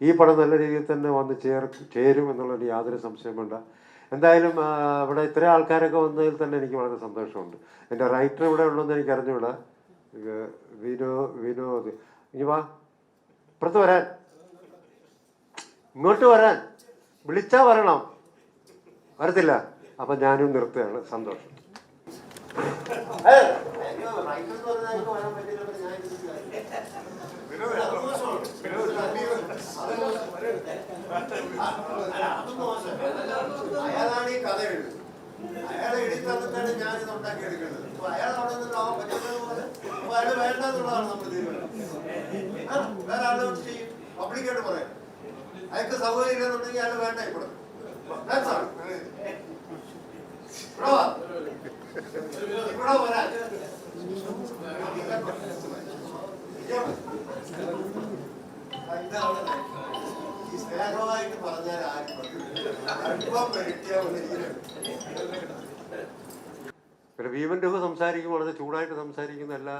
ഈ പടം നല്ല രീതിയിൽ തന്നെ വന്ന് ചേർ ചേരും എന്നുള്ള യാതൊരു സംശയം വേണ്ട. എന്തായാലും ഇവിടെ ഇത്രയും ആൾക്കാരൊക്കെ വന്നതിൽ തന്നെ എനിക്ക് വളരെ സന്തോഷമുണ്ട്. എന്റെ റൈറ്റർ ഇവിടെ ഉള്ളതെന്ന് എനിക്ക് അറിഞ്ഞുകൂടാ. വിനോ വിനോദ് ഇനി വാ. ഇപ്പുറത്ത് വരാൻ. ഇങ്ങോട്ട് വരാൻ. വിളിച്ചാൽ വരണം. വരത്തില്ല. അപ്പം ഞാനും നിർത്തുകയാണ്. സന്തോഷം. അയാളാണ് ഈ കഥ എഴുതുന്നത്. അയാളെ എഴുതി തന്നിട്ടാണ് ഞാൻ ഉണ്ടാക്കി എടുക്കുന്നത്. അപ്പൊ അയാൾ അവിടെ നിന്ന് ആവാൻ പറ്റുന്നത് പോലെ അപ്പൊ അയാൾ വേണ്ടെന്നുള്ളതാണ് നമ്മൾ തീരുമാനം. വേറെ ആളെ വെച്ച് ചെയ്യും? പബ്ലിക്കായിട്ട് പറയാം. അയാൾക്ക് സൗകര്യം ഇല്ലെന്നുണ്ടെങ്കിൽ അയാൾ വേണ്ട ഇവിടെ. ഇവിടെ വരാൻ ഇതാണ് ഈ സ്നേഹമായിട്ട് പറഞ്ഞാൽ ആരും പിന്നെ ഭീമൻ രഘു സംസാരിക്കുമ്പോൾ വളരെ ചൂടായിട്ട് സംസാരിക്കുന്ന എല്ലാ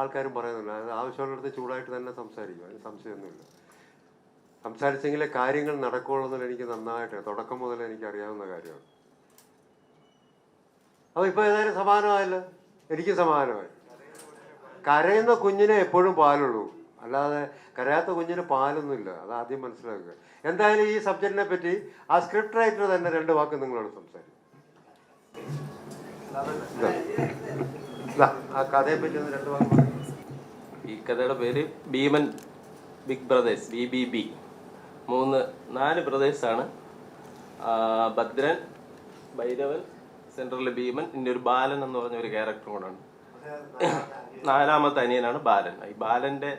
ആൾക്കാരും പറയുന്നുണ്ട്. അത് ആവശ്യമുള്ളിടത്ത് ചൂടായിട്ട് തന്നെ സംസാരിക്കും. അതിന് സംശയമൊന്നുമില്ല. സംസാരിച്ചെങ്കിലേ കാര്യങ്ങൾ നടക്കുള്ളൂ എന്ന് എനിക്ക് നന്നായിട്ട് തുടക്കം മുതൽ എനിക്ക് അറിയാവുന്ന കാര്യമാണ്. അപ്പോൾ ഇപ്പോൾ ഏതായാലും സമാനമായല്ലോ? എനിക്ക് സമാനമായി. കരയുന്ന കുഞ്ഞിനെ എപ്പോഴും പാലുള്ളൂ. അല്ലാതെ കരയാത്ത കുഞ്ഞിന് പാലൊന്നുമില്ല. അത് ആദ്യം മനസ്സിലാക്കുക. എന്തായാലും ഈ സബ്ജക്റ്റിനെ പറ്റി ആ സ്ക്രിപ്റ്റ് റൈറ്റർ തന്നെ രണ്ട് വാക്ക് നിങ്ങളോട് സംസാരിക്കും. ഇതാ. ഇതാ, ആ കഥയെ പറ്റി ഒന്ന് രണ്ട് വാക്ക്. ഈ കഥയുടെ പേര് Bheeman big brothers B B B മൂന്ന് നാല് ബ്രദേഴ്സാണ്. ഭദ്രൻ ഭൈരവൻ സെൻട്രൽ ഭീമൻ ഇനി ഒരു ബാലൻ എന്ന് പറഞ്ഞ ഒരു ക്യാരക്ടർ കൂടെ ഉണ്ട്. നാലാമത്തെ അനിയനാണ്. ബാലൻ. ഈ ബാലന്റെ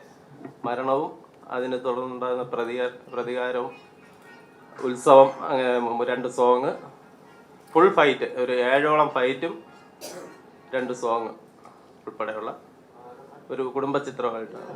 മരണവും അതിനെ തുടർന്നുണ്ടാകുന്ന പ്രതികാര പ്രതികാരവും ഉത്സവം അങ്ങനെ രണ്ട് സോങ് ഫുൾ ഫൈറ്റ് ഒരു ഏഴോളം ഫൈറ്റും രണ്ട് സോങ് ഉൾപ്പെടെയുള്ള ഒരു കുടുംബ ചിത്രമായിട്ടാണ്